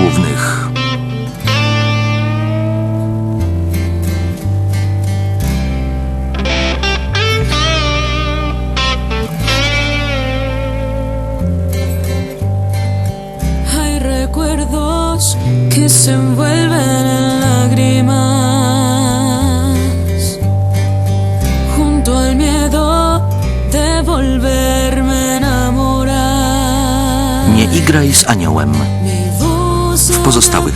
głównych. Hay recuerdos que se envuelven en lágrimas junto al miedo de volverme a enamorar. Nie igraj z aniołem pozostały.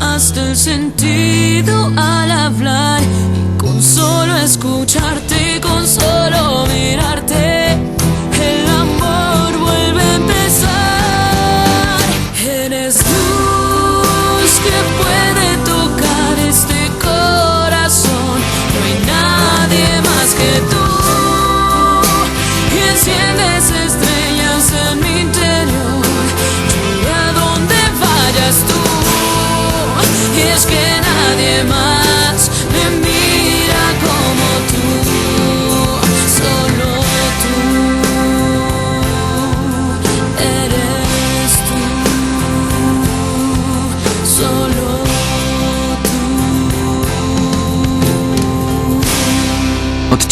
Hasta el sentido al hablar, con solo escucharte.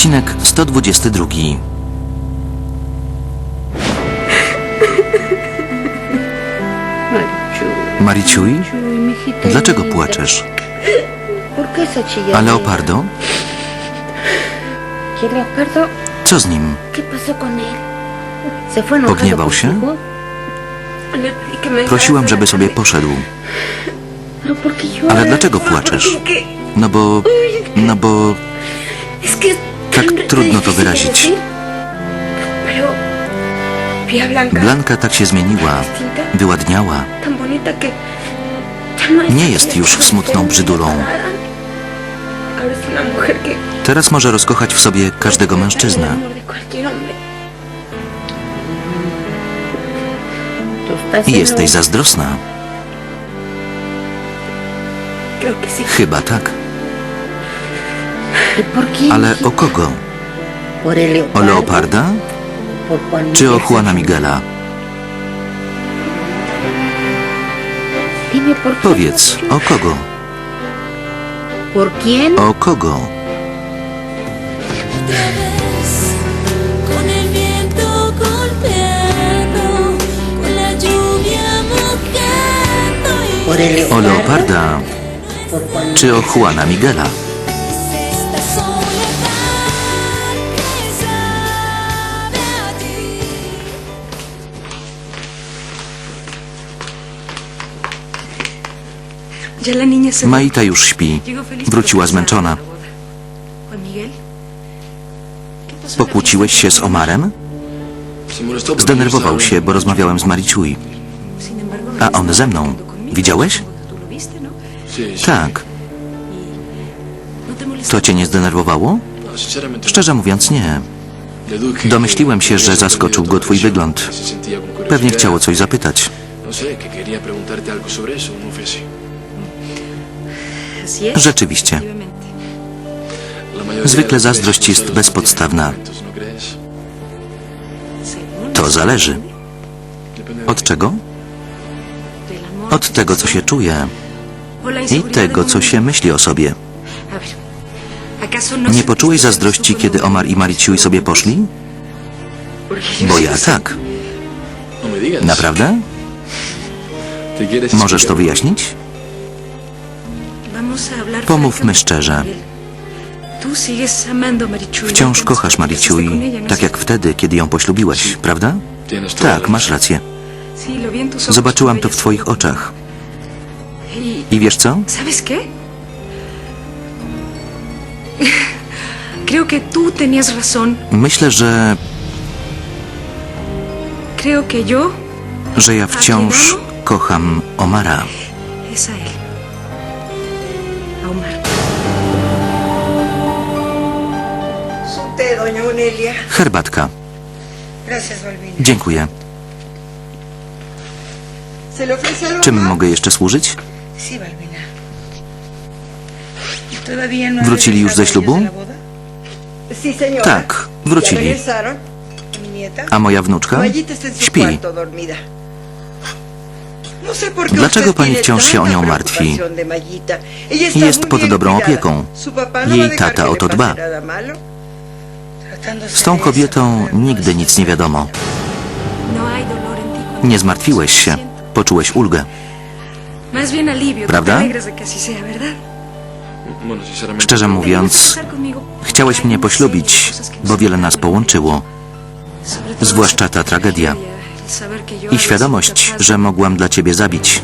Odcinek 122. Marichu, Mariciuj, Marichu, mijita dlaczego płaczesz? A Leopardo? Co z nim? ¿Qué pasó con él? ¿Se fue enojado ¿Pogniewał się? Prosiłam, żeby sobie poszedł. Ale dlaczego płaczesz? No bo... No bo... to wyrazić. Blanka tak się zmieniła, wyładniała. Nie jest już smutną brzydulą. Teraz może rozkochać w sobie każdego mężczyznę. jesteś zazdrosna. Chyba tak. Ale o kogo? O leopardo. Leoparda? Czy o. Juana Miguela? Powiedz, o kogo? ¿Por quién? O kogo? Y Por el O leopardo. Leoparda? Czy o Juana Miguela? Maita już śpi. Wróciła zmęczona. Pokłóciłeś się z Omarem? Zdenerwował się, bo rozmawiałem z embargo, A no on ze mną. Widziałeś? ¿no? Tak. ¿No te molestó? To cię nie zdenerwowało? Szczerze mówiąc, nie. Domyśliłem się, że zaskoczył go twój wygląd. Pewnie chciał o coś zapytać. Así es. Rzeczywiście. Zwykle zazdrość jest bezpodstawna. To zależy. Od czego? Od tego, co się czuje i tego, co się myśli o sobie. mismo. A ver, ¿acaso no Nie poczułeś zazdrości, kiedy Omar i Mariciuj sobie poszli? Bo ja tak. Naprawdę? Możesz to wyjaśnić? Pomówmy szczerze. Wciąż kochasz ella, ¿no tak jak wtedy, kiedy ją poślubiłeś, prawda? Tak, masz rację. Zobaczyłam to w twoich oczach. Y, I wiesz co? Myślę, że, że ja wciąż kocham Omara. Su té, doña Onelia. Herbatka. Gracias, Balbina. Dziękuję. ¿Se le ofrece algo Czym más? mogę jeszcze służyć? Sí, Balbina. ¿Todavía no ¿Wrócili już ze regresado ślubu? ellos de la boda? Sí, señora. Tak, ¿Ya wrócili. regresaron? ¿Mi nieta? A moja wnuczka? Mayita está en su Śpi. cuarto dormida. No sé por qué Dlaczego pani wciąż się o nią martwi? Jest pod dobrą opieką. Jej tata o to dba. Z tą kobietą nigdy nic nie wiadomo. Nie zmartwiłeś się. Poczułeś ulgę. ¿Prawda? Szczerze mówiąc, chciałeś mnie poślubić, bo wiele nas połączyło. Zwłaszcza ta tragedia. I świadomość, że mogłam dla ciebie zabić.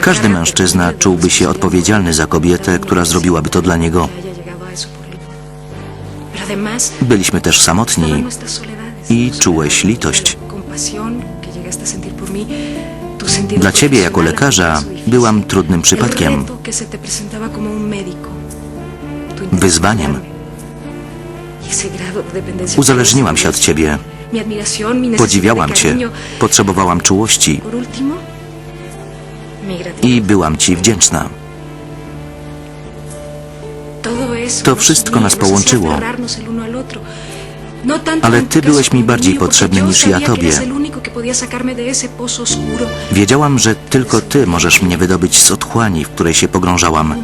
Każdy mężczyzna czułby się odpowiedzialny za kobietę, która zrobiłaby to dla niego. Byliśmy też samotni i czułeś litość. Dla ciebie jako lekarza byłam trudnym przypadkiem. reto Uzależniłam się od ciebie. Podziwiałam cię. Potrzebowałam czułości i byłam ci wdzięczna. To wszystko nas hacía połączyło. No Ale ty byłeś mi bardziej potrzebny niż ja tobie. Wiedziałam, że tylko ty możesz mnie wydobyć z otchłani, w której się pogrążałam.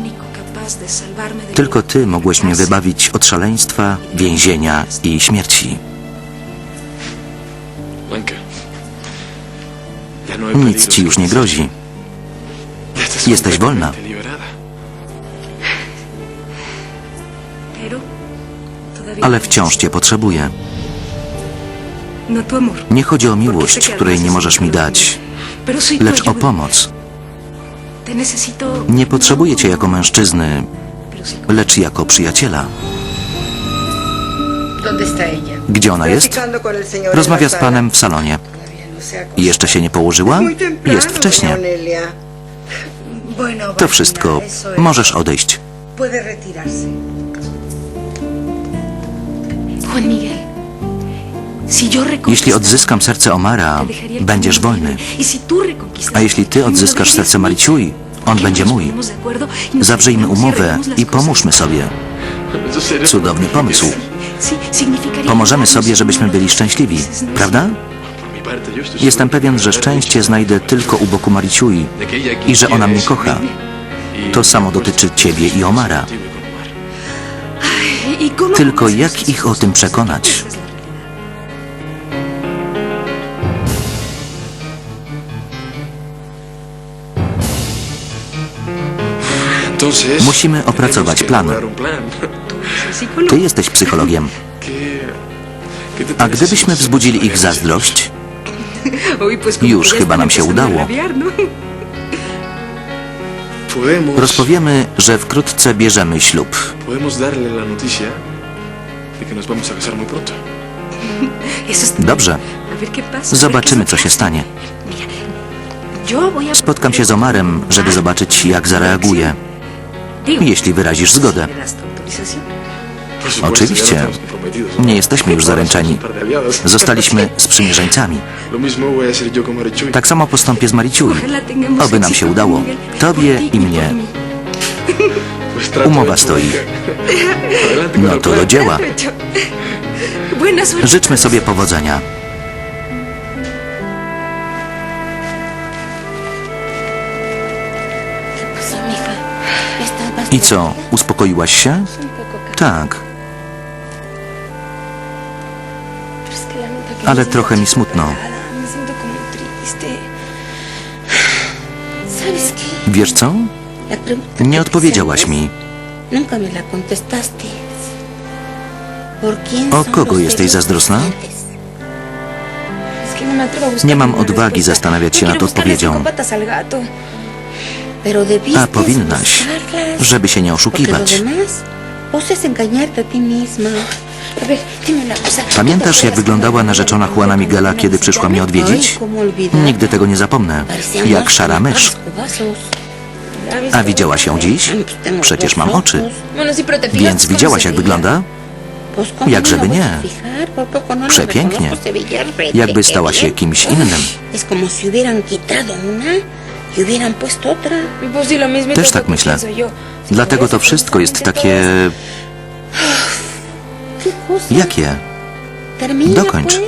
Tylko ty mogłeś mnie wybawić od szaleństwa, więzienia i śmierci. No Nic ci już nie grozi. Jesteś wolna. Pero todavía Ale wciąż cię potrzebuję. No. Nie chodzi o miłość, której nie es możesz mi dać, lecz o pomoc. Nie potrzebuję cię jako mężczyzny, lecz jako przyjaciela. Gdzie ona jest? Rozmawia z panem w salonie. Jeszcze się nie położyła? Jest wcześnie. To wszystko. Możesz odejść. Juan Miguel. Jeśli odzyskam serce Omara, będziesz wolny. Y A jeśli ty odzyskasz serce. Mariciui, on ¿Qué będzie mój. y Zawrzyjmy y umowę i pomóżmy sobie. Cudowny pomysł. Pomożemy sobie, żebyśmy byli szczęśliwi, prawda? Jestem pewien, że szczęście znajdę tylko u boku Mariciui i że ona mnie kocha. To samo dotyczy ciebie i Omara. contigo y con Omar. ¿Y cómo Tylko jak ich o tym przekonać? Musimy opracować plan. Ty jesteś psychologiem. ¿Qué, qué te A gdybyśmy wzbudzili ich zazdrość, Już chyba nam się udało. rozpowiemy, że wkrótce bierzemy ślub. Dobrze, zobaczymy, co się stanie. Spotkam się z Omarem, żeby zobaczyć, jak zareaguje, jeśli wyrazisz zgodę. Oczywiście. Nie jesteśmy już zaręczeni. Zostaliśmy sprzymierzeńcami. Tak samo postąpię z Mariciui. Oby nam się udało. Tobie i mnie. Umowa stoi. No to do dzieła. Życzmy sobie powodzenia. I co, uspokoiłaś się? Tak, ale trochę mi smutno. Wiesz co? Nie odpowiedziałaś mi. antes, Nunca me la contestaste. ¿Por quién O kogo jesteś zazdrosna? Nie mam odwagi zastanawiać się nad odpowiedzią. A powinnaś, żeby się nie oszukiwać. Pamiętasz, jak wyglądała narzeczona Juana Miguela, kiedy przyszła mnie odwiedzić? Nigdy tego nie zapomnę. Jak szara mysz. cubazos. ¿La has A widziałaś ją dziś? Przecież mam oczy. Więc widziałaś, jak wygląda? No żeby me voy nie. no Przepięknie. Jakby stała się kimś innym. Y mismo Też tak myślę. Dlatego to wszystko jest takie... Jakie? Termina, Dokończ.